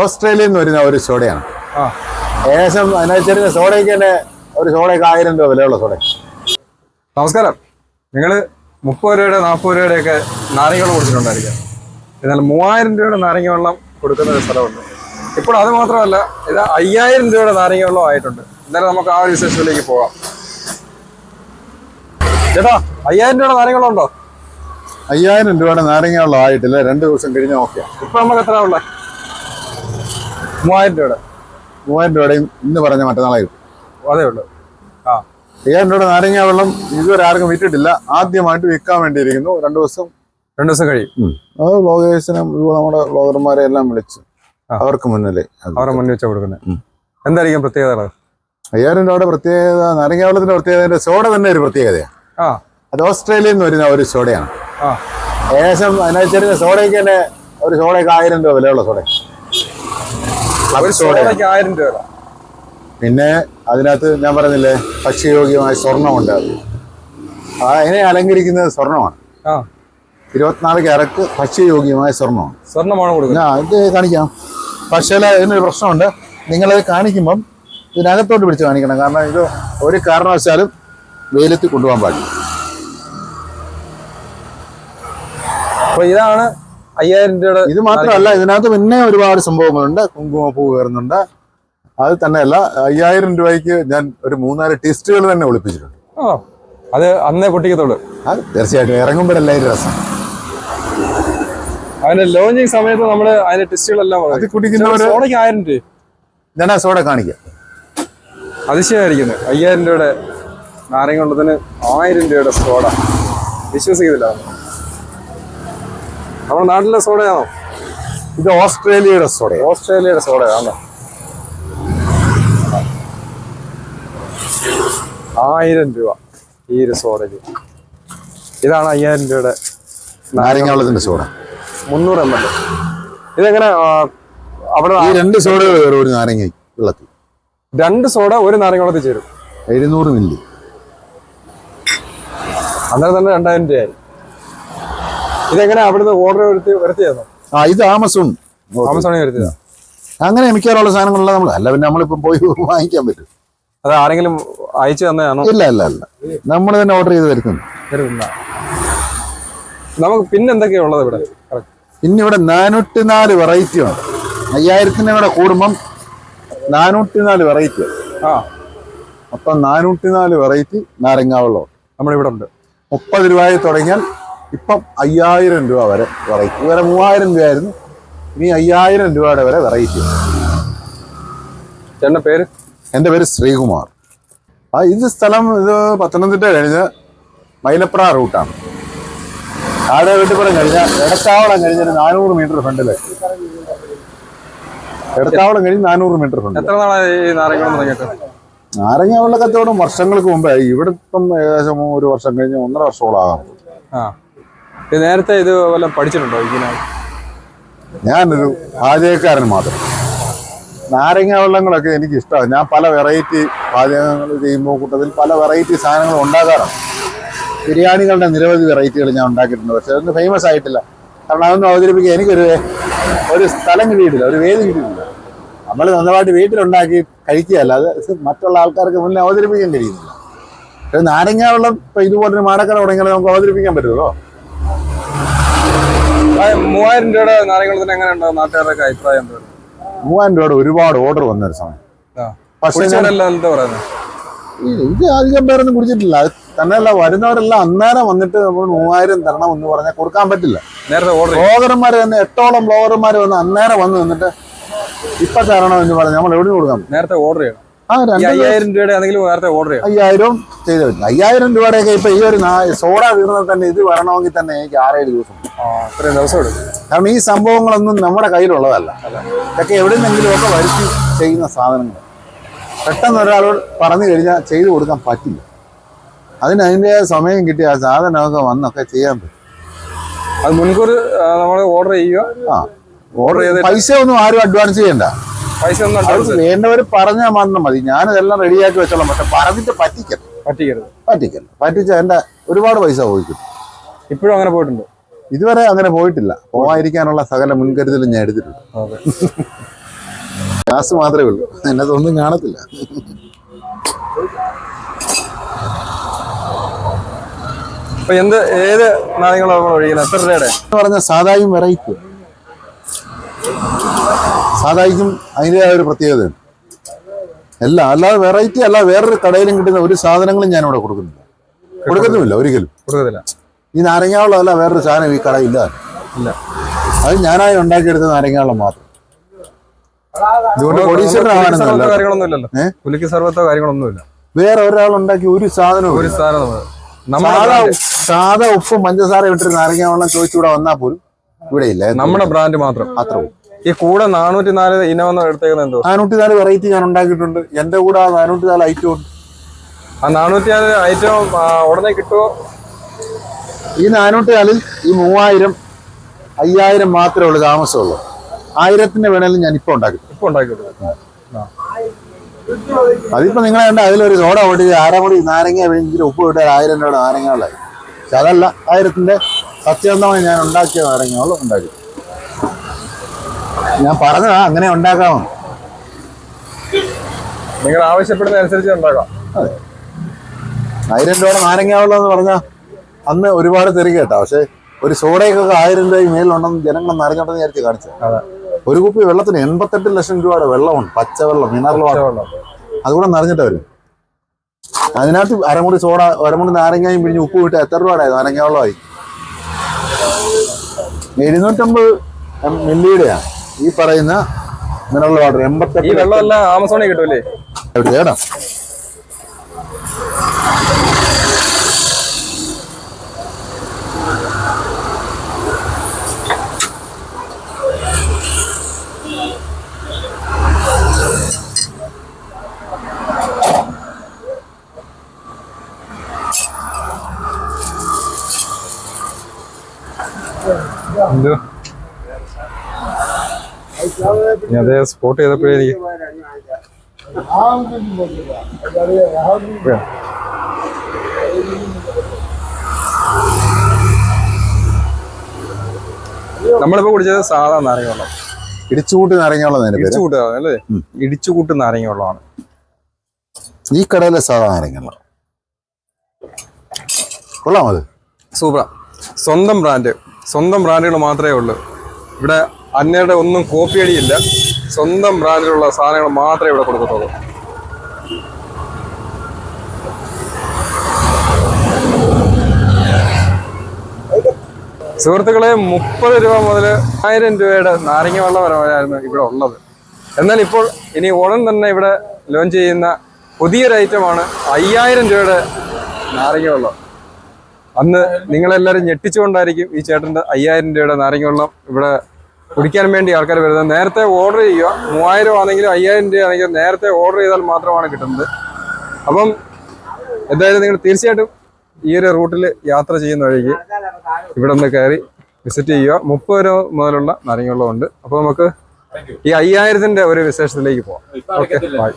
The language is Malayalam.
ഓസ്ട്രേലിയയിൽ നിന്ന് വരുന്ന ഒരു സോഡയാണ്. ആ ഏകദേശം അതിനനുസരിച്ച് സോഡയ്ക്ക് തന്നെ ഒരു സോഡയ്ക്ക് ആയിരം രൂപ വിലയുള്ള സോഡ. നമസ്കാരം. നിങ്ങൾ മുപ്പത് രൂപയുടെ നാൽപ്പത് രൂപയുടെ ഒക്കെ നാരങ്ങ വെള്ളം കൊടുത്തിട്ടുണ്ടായിരിക്കാം. എന്നാൽ മൂവായിരം രൂപയുടെ നാരങ്ങ വെള്ളം കൊടുക്കുന്ന ഒരു സ്ഥലമുണ്ട്. ഇപ്പോൾ അത് മാത്രമല്ല ഇത് അയ്യായിരം രൂപയുടെ നാരങ്ങ വെള്ളം ആയിട്ടുണ്ട്. എന്നാലും നമുക്ക് ആ ഒരു വിശേഷത്തിലേക്ക് പോകാം. ചേട്ടാ അയ്യായിരം രൂപയുടെ നാരങ്ങ വെള്ളം ഉണ്ടോ? അയ്യായിരം രൂപയുടെ നാരങ്ങ വെള്ളം ആയിട്ടില്ല. രണ്ട് ദിവസം കഴിഞ്ഞ് ഓക്കെ ഇപ്പൊ നമുക്ക് എത്ര ഉള്ളത്? മൂവായിരം രൂപയുടെ. മൂവായിരം രൂപയുടെയും ഇന്ന് പറഞ്ഞ മറ്റന്നാളെ കിട്ടും അതേ ഉള്ളൂ. ആ. അയ്യായിരം രൂപയുടെ നാരങ്ങ വെള്ളം ഇതുവരെ ആർക്കും വിറ്റിട്ടില്ല ആദ്യമായിട്ട് വിൽക്കാൻ വേണ്ടിയിരിക്കുന്നു. രണ്ട് ദിവസം രണ്ടു ദിവസം കഴിയും. അത് ബ്ലോഗേഴ്സിനും നമ്മുടെ ബ്ലോഗർമാരെ എല്ലാം വിളിച്ച് അവർക്ക് മുന്നിലേ അവരുടെ അവരെ മുന്നിൽ വെച്ചാൽ കൊടുക്കുന്നത്. എന്തായിരിക്കും പ്രത്യേകത? അയ്യായിരം രൂപയുടെ പ്രത്യേകത നാരങ്ങ വെള്ളത്തിന്റെ പ്രത്യേകത സോഡ തന്നെ ഒരു പ്രത്യേകതയാണ് ആ. അത് ഓസ്ട്രേലിയയിൽ നിന്ന് വരുന്ന ഒരു സോഡയാണ്. ഏകദേശം അതിനനുസരിച്ച് സോഡയ്ക്ക് തന്നെ ഒരു സോഡയ്ക്ക് ആയിരം രൂപ വിലയുള്ള സോഡ ഒരു സോഡയ്ക്ക് ആയിരം രൂപ പിന്നെ അതിനകത്ത് ഞാൻ പറഞ്ഞില്ലേ ഭക്ഷ്യയോഗ്യമായ സ്വർണമുണ്ട് അത്. അതിനെ അലങ്കരിക്കുന്നത് സ്വർണമാണ് ഇരുപത്തിനാല് ക്യാരറ്റ് ഭക്ഷ്യയോഗ്യമായ സ്വർണമാണ് സ്വർണമാണ് കൊടുക്കുന്നത്. ഇത് കാണിക്കാം. പക്ഷേ ഇതിനൊരു പ്രശ്നമുണ്ട്. നിങ്ങളത് കാണിക്കുമ്പം ഇതിനകത്തോട്ട് പിടിച്ച് കാണിക്കണം. കാരണം ഇത് ഒരു കാരണവശാലും വെയിലത്തിൽ കൊണ്ടുപോകാൻ പാടില്ല. അപ്പൊ ഇതാണ് അയ്യായിരം രൂപയുടെ ഇത് മാത്രമല്ല ഇതിനകത്ത് പിന്നെ ഒരുപാട് സംഭവങ്ങളുണ്ട്. കുങ്കുമപ്പൂ കയറുന്നുണ്ട്. അത് തന്നെയല്ല അയ്യായിരം രൂപയ്ക്ക് ഞാൻ ഒരു മൂന്നാൽ ടെസ്റ്റുകൾ തന്നെ ഒളിപ്പിച്ചിട്ടുണ്ട്. ആ അത് അന്നേ പൊട്ടിക്കത്തുള്ളൂ. അത് തീർച്ചയായിട്ടും ഇറങ്ങുമ്പോഴല്ല രസം. അതിന്റെ ലോഞ്ചിങ് സമയത്ത് നമ്മൾ അതിന്റെ ടെസ്റ്റുകളെല്ലാം അത് കുടിക്കുന്നവര് സോഡയ്ക്ക് ആയിരം രൂപ. ഞാൻ ആ സോഡ കാണിക്കാം. അതിശയമായിരിക്കുന്നു. അയ്യായിരം രൂപയുടെ നാരങ്ങ വെള്ളത്തിന് ആയിരം രൂപയുടെ സോഡ. വിശ്വസിക്കുന്നില്ല. നമ്മുടെ നാട്ടിലെ സോഡയാണോ? ഇത് ഓസ്ട്രേലിയയുടെ സോഡ ഓസ്ട്രേലിയയുടെ സോഡയാണോ. ആയിരം രൂപ ഈ ഒരു സോഡയ്ക്ക്. ഇതാണ് അയ്യായിരം രൂപയുടെ നാരങ്ങ സോഡ. മുന്നൂറ് എം എൽ ഇതെങ്ങനെ അവിടെ ഈ രണ്ട് സോഡ ഒരു നാരങ്ങ വെള്ളത്തിൽ. രണ്ട് സോഡ ഒരു നാരങ്ങ വെള്ളത്തിൽ ചേരും. എഴുന്നൂറ് മില്ലി. അന്നേരം തന്നെ രണ്ടായിരം രൂപയായി. ഇതെങ്ങനെ അവിടുന്ന് ഓർഡർ വരുത്തി വരുത്തിയാണോ ആ ഇത് ആമസോൺ ആമസോണിൽ വരുത്തിയതാ. അങ്ങനെ മിക്കവാറുള്ള സാധനങ്ങളല്ല നമ്മൾ അല്ല പിന്നെ നമ്മളിപ്പം പോയി വാങ്ങിക്കാൻ പറ്റും. അത് ആരെങ്കിലും അയച്ചു തന്നെയാണോ ഇല്ല അല്ല അല്ല നമ്മൾ തന്നെ ഓർഡർ ചെയ്ത് വരുത്തുന്നു നമുക്ക് പിന്നെ എന്തൊക്കെയാ ഉള്ളത് ഇവിടെ. പിന്നെ ഇവിടെ നാനൂറ്റി നാല് വെറൈറ്റി ഉണ്ട്. അയ്യായിരത്തിന് ഇവിടെ കൂടുമ്പം നാനൂറ്റി നാല് വെറൈറ്റി ആ. അപ്പം നാനൂറ്റി നാല് വെറൈറ്റി നാരങ്ങാവെള്ളം നമ്മളിവിടെ ഉണ്ട് മുപ്പത് രൂപയിൽ തുടങ്ങിയാൽ ഇപ്പം അയ്യായിരം രൂപ വരെ വെറൈറ്റി വരെ മൂവായിരം രൂപയായിരുന്നു. ഇനി അയ്യായിരം രൂപയുടെ വരെ വെറൈറ്റി ചേട്ടന്റെ പേര്? എന്റെ പേര് ശ്രീകുമാർ. ആ ഇത് സ്ഥലം ഇത് പത്തനംതിട്ട കഴിഞ്ഞ് മൈലപ്ര റൂട്ടാണ് ആടെ വീട്ടിപ്പുറം കഴിഞ്ഞ എടത്താവളം കഴിഞ്ഞൊരു നാനൂറ് മീറ്റർ ഫ്രണ്ടിൽ എടത്താവളം കഴിഞ്ഞ് നാനൂറ് മീറ്റർ ഫ്രണ്ട് എത്ര നാളായി നാരങ്ങ തുടങ്ങിയിട്ട്? നാരങ്ങ വെള്ള കച്ചവടം വർഷങ്ങൾക്ക് മുമ്പേ. ഇവിടെ ഇപ്പം ഏകദേശം ഒരു വർഷം കഴിഞ്ഞ് ഒന്നര വർഷത്തോളം ആകാം നേരത്തെ ഇത് വല്ലതും പഠിച്ചിട്ടുണ്ടോ ഇങ്ങനെ? ഞാനൊരു പാചകക്കാരൻ മാത്രം. നാരങ്ങ വെള്ളങ്ങളൊക്കെ എനിക്ക് ഇഷ്ടമാണ് ഞാൻ പല വെറൈറ്റി പാചകങ്ങൾ ചെയ്യുമ്പോൾ കൂട്ടത്തിൽ പല വെറൈറ്റി സാധനങ്ങൾ ഉണ്ടാക്കാറുണ്ട്. ബിരിയാണികളുടെ നിരവധി വെറൈറ്റികൾ ഞാൻ ഉണ്ടാക്കിയിട്ടുണ്ട്. പക്ഷെ അതൊന്നും ഫേമസ് ആയിട്ടില്ല. കാരണം അതൊന്നും അവതരിപ്പിക്കാൻ എനിക്കൊരു ഒരു സ്ഥലം കിട്ടിയിട്ടില്ല. ഒരു വേദി കിട്ടിയിട്ടില്ല. നമ്മൾ നന്നായിട്ട് വീട്ടിലുണ്ടാക്കി കഴിക്കുകയല്ല. അത് മറ്റുള്ള ആൾക്കാർക്ക് മുന്നിൽ അവതരിപ്പിക്കാൻ കഴിയുന്നില്ല. നാരങ്ങ വെള്ളം ഇപ്പം ഇതുപോലൊരു മാടക്കട തുടങ്ങിയാൽ നമുക്ക് അവതരിപ്പിക്കാൻ ആ, മൂവായിരം രൂപയുടെ നാരങ്ങ വെള്ളത്തിന് എങ്ങനെ ഉണ്ടാവും? നാട്ടുകാരുടെ അഭിപ്രായം മൂവായിരം രൂപയുടെ ഒരുപാട് ഓർഡർ വന്ന ഒരു സമയം. പക്ഷേ ഇത് അധികം പേരൊന്നും കുടിച്ചിട്ടില്ല. തന്നെയല്ല വരുന്നവരെല്ലാം അന്നേരം വന്നിട്ട് നമ്മൾ മൂവായിരം തരണം എന്ന് പറഞ്ഞാൽ കൊടുക്കാൻ പറ്റില്ല. ബ്ലോഗർമാർ തന്നെ എട്ടോളം ബ്ലോഗർമാർ വന്ന് അന്നേരം വന്ന് നിന്നിട്ട് ഇപ്പൊ തരണം എന്ന് പറഞ്ഞ് നമ്മൾ എവിടെ കൊടുക്കാം? നേരത്തെ ഓർഡർ ചെയ്യണം. അയ്യായിരം രൂപയുടെ ആണെങ്കിലും നേരത്തെ ഓർഡർ ചെയ്യാം അയ്യായിരം ചെയ്ത് പറ്റില്ല അയ്യായിരം രൂപയുടെയൊക്കെ ഇപ്പൊ ഈ ഒരു സോഡ വീർന്നാൽ തന്നെ ഇത് വരണമെങ്കിൽ തന്നെ എനിക്ക് ആറേഴ് ദിവസം. ഇത്രയും ദിവസം എടുക്കും. കാരണം ഈ സംഭവങ്ങളൊന്നും നമ്മുടെ കയ്യിലുള്ളതല്ല. ഇതൊക്കെ എവിടെ നിന്നെങ്കിലും ഒക്കെ വരുത്തി ചെയ്യുന്ന സാധനങ്ങൾ. പെട്ടെന്ന് ഒരാളോട് പറഞ്ഞു കഴിഞ്ഞാൽ ചെയ്തു കൊടുക്കാൻ പറ്റില്ല. അതിന് അതിന്റെ സമയം കിട്ടി ആ സാധനമൊക്കെ വന്നൊക്കെ ചെയ്യാൻ പറ്റും. അത് മുൻകൂർ നമ്മൾ ഓർഡർ ചെയ്യുക. ആ. ഓർഡർ ചെയ്ത് പൈസ ഒന്നും ആരും അഡ്വാൻസ് ചെയ്യണ്ട. പൈസ ഒന്നും വേണ്ടവർ പറഞ്ഞാൽ മാത്രം മതി. ഞാനിതെല്ലാം റെഡിയാക്കി വെച്ചോളാം. പക്ഷെ പറഞ്ഞിട്ട് പറ്റിക്കരുത്. പറ്റിക്കരുത്. പറ്റിക്കരുത്. പറ്റിച്ച എന്റെ ഒരുപാട് പൈസ പോയിക്കും ഇപ്പോഴും അങ്ങനെ പോയിട്ടുണ്ട്. ഇതുവരെ അങ്ങനെ പോയിട്ടില്ല. പോവാതിരിക്കാനുള്ള സകല മുൻകരുതലും ഞാൻ എടുത്തിട്ടുണ്ട്. ഗ്യാസ് മാത്രമേ ഉള്ളൂ. എന്നെ ഒന്നും കാണത്തില്ല. അപ്പൊ എന്ത് ഏത് നാരങ്ങളാണ് ഒഴിക്കുന്നത് എത്ര രൂപയുടെ? പറഞ്ഞ സാധായും വെറൈറ്റി സാധായിക്കും അതിന്റെതായ ഒരു പ്രത്യേകതയുണ്ട് അല്ല അല്ലാതെ വെറൈറ്റി അല്ല വേറൊരു കടയിലും കിട്ടുന്ന ഒരു സാധനങ്ങളും ഞാൻ ഇവിടെ കൊടുക്കുന്നില്ല. കൊടുക്കുന്നുമില്ല ഒരിക്കലും. കൊടുക്കത്തില്ല. ഈ നാരങ്ങാവെള്ളം അല്ല വേറൊരു സാധനം ഈ കടയില്ല. ഇല്ല. അത് ഞാനായി ഉണ്ടാക്കിയെടുത്ത നാരങ്ങാവെള്ളം മാത്രം? പുലിക്ക് സർവത്തോ കാര്യങ്ങളൊന്നുമില്ല. വേറെ ഒരാൾ ഉണ്ടാക്കി ഒരു സാധനവും ഒരു സാധനം സാധാ ഉപ്പും പഞ്ചസാര ഇട്ടൊരു നാരങ്ങാവെള്ളം ചോദിച്ചു ഇവിടെ വന്നാൽ പോലും ഇവിടെ ഇല്ല. നമ്മുടെ ബ്രാൻഡ് മാത്രം. അത്ര ഈ കൂടെ നാനൂറ്റി നാല് ഇനം എടുത്തേക്കുന്നത് എന്തോ നാനൂറ്റി നാല് വെറൈറ്റി ഞാൻ ഉണ്ടാക്കിയിട്ടുണ്ട്. എന്റെ കൂടെ ആ നാനൂറ്റി നാല് ഐറ്റം ഉണ്ട്. ആ നാനൂറ്റി നാല് ഐറ്റം ഉടനെ കിട്ടുമോ ഈ നാനൂറ്റി നാലിൽ ഈ മൂവായിരം അയ്യായിരം മാത്രമേ ഉള്ളൂ താമസമുള്ളൂ. ആയിരത്തിന്റെ വേണേലും ഞാൻ ഇപ്പൊ ഉണ്ടാക്കി. ഇപ്പൊ അതിപ്പോ നിങ്ങളെ കണ്ട അതിലൊരു സോഡ ആറാം കൂടി നാരങ്ങ വേണമെങ്കിലും ഉപ്പ് ഇട്ടാൽ ആയിരം രൂപയുടെ നാരങ്ങകളായി. പക്ഷെ അതല്ല ആയിരത്തിന്റെ സത്യസന്ധമായി ഞാൻ ഉണ്ടാക്കിയ നാരങ്ങകളും ഉണ്ടാക്കി. ഞാൻ പറഞ്ഞതാ അങ്ങനെ ഉണ്ടാക്കാം. നിങ്ങൾ ആവശ്യപ്പെടുന്ന അനുസരിച്ച് ഉണ്ടാക്കാം. ആയിരം രൂപയുടെ നാരങ്ങാവുള്ള എന്ന് പറഞ്ഞാൽ അന്ന് ഒരുപാട് തെറി കേട്ടാ. പക്ഷെ ഒരു സോഡയ്ക്കൊക്കെ ആയിരം രൂപ മേലുണ്ടെന്ന് ജനങ്ങൾ അറിഞ്ഞോട്ടെന്ന് വിചാരിച്ച് കാണിച്ചു. ഒരു കുപ്പി വെള്ളത്തിന് എൺപത്തെട്ട് ലക്ഷം രൂപയുടെ വെള്ളമുണ്ട്. പച്ചവെള്ളം മിനറൽ വാട്ടർ. അതുകൂടെ നിറഞ്ഞിട്ട് വരും. അതിനകത്ത് അരമുറി സോഡ അരമുറി നാരങ്ങയും പിഴിഞ്ഞ് ഉപ്പ് വിട്ട് എത്ര രൂപയുടെ നാരങ്ങ വെള്ളമായി എഴുന്നൂറ്റമ്പത് മില്ലിയുടെയാണ് ഈ പറയുന്ന മിനറൽ വാട്ടർ ഈ എൺപത്തെട്ട് വെള്ളം എല്ലാം ആമസോണിൽ കിട്ടൂലേ? തേടാം ഇനി അതേ സ്പോട്ട് ചെയ്തപ്പോഴേ എനിക്ക് നമ്മളിപ്പോ കുടിച്ചത് സാധാ നാരങ്ങ വെള്ളം ഇടിച്ചുകൂട്ടി നാരങ്ങ വെള്ളം അതിന്റെ പേര്? ഇടിച്ചു കൂട്ടുക അല്ലേ? ഇടിച്ചുകൂട്ട് നാരങ്ങ വെള്ളമാണ് ഈ കടയിലെ സാധാ നാരങ്ങ വെള്ളം. കൊള്ളാം അത്. സൂപ്പറാ. സ്വന്തം ബ്രാൻഡ് സ്വന്തം ബ്രാൻഡുകൾ മാത്രമേ ഉള്ളൂ. ഇവിടെ അന്യരുടെ ഒന്നും കോപ്പി കോപ്പിയടിയില്ല സ്വന്തം ബ്രാൻഡിലുള്ള സാധനങ്ങൾ മാത്രമേ ഇവിടെ കൊടുക്കത്തുള്ളൂ. സുഹൃത്തുക്കളെ മുപ്പത് രൂപ മുതൽ ആയിരം രൂപയുടെ നാരങ്ങ വെള്ളം വരവായിരുന്നു ഇവിടെ ഉള്ളത്. എന്നാൽ ഇപ്പോൾ ഇനി ഉടൻ തന്നെ ഇവിടെ ലോഞ്ച് ചെയ്യുന്ന പുതിയൊരു ഐറ്റമാണ് അയ്യായിരം രൂപയുടെ നാരങ്ങ വെള്ളം. അന്ന് നിങ്ങളെല്ലാവരും ഞെട്ടിച്ചുകൊണ്ടായിരിക്കും ഈ ചേട്ടന്റെ അയ്യായിരം രൂപയുടെ നാരങ്ങ വെള്ളം ഇവിടെ കുടിക്കാൻ വേണ്ടി ആൾക്കാർ വരുന്നത്. നേരത്തെ ഓർഡർ ചെയ്യുക. മൂവായിരം ആണെങ്കിലും അയ്യായിരം രൂപ ആണെങ്കിലും നേരത്തെ ഓർഡർ ചെയ്താൽ മാത്രമാണ് കിട്ടുന്നത്. അപ്പം എന്തായാലും നിങ്ങൾ തീർച്ചയായിട്ടും ഈ ഒരു റൂട്ടിൽ യാത്ര ചെയ്യുന്ന വഴിക്ക് ഇവിടെ നിന്ന് കയറി വിസിറ്റ് ചെയ്യുക. മുപ്പത് രൂപ മുതലുള്ള നാരങ്ങളുണ്ട് അപ്പോൾ നമുക്ക് ഈ അയ്യായിരത്തിന്റെ ഒരു വിശേഷത്തിലേക്ക് പോവാം. Okay bye